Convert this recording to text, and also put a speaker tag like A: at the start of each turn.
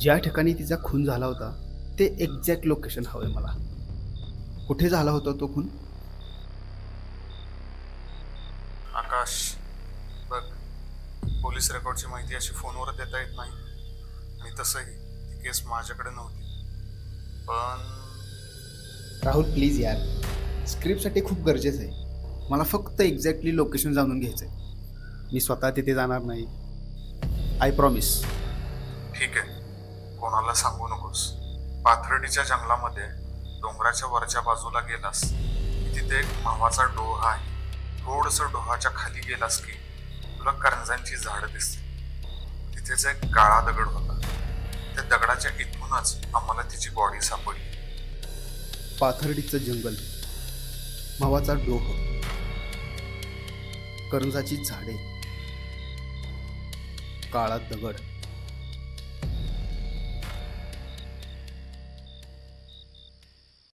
A: ज्या ठिकाणी तिचा खून झाला होता ते एक्झॅक्ट लोकेशन हवं आहे मला. कुठे झाला होता तो खून?
B: आकाश बघ पोलीस रेकॉर्डची माहिती अशी फोनवर देता येत नाही. आणि तसंही ती केस माझ्याकडे नव्हती. पण
A: राहुल प्लीज यार. स्क्रिप्टसाठी खूप गरजेचं आहे. मला फक्त एक्झॅक्टली लोकेशन जाणून घ्यायचं आहे मी स्वतः तिथे जाणार नाही. आय प्रॉमिस
B: ठीक आहे. कोणाला सांगू नकोस. पाथर्डीच्या जंगलामध्ये डोंगराच्या वरच्या बाजूला गेलास की तिथे एक मावाचा डोहा आहे. थोडंसं डोहाच्या खाली गेलास की तुला करंजांची झाडं दिसते तिथेच एक काळा दगड होता. त्या दगडाच्या इथूनच आम्हाला तिची बॉडी सापडली.
A: पाथर्डीचं जंगल. मावाचा डोह. करंजाची झाडे. काळा दगड.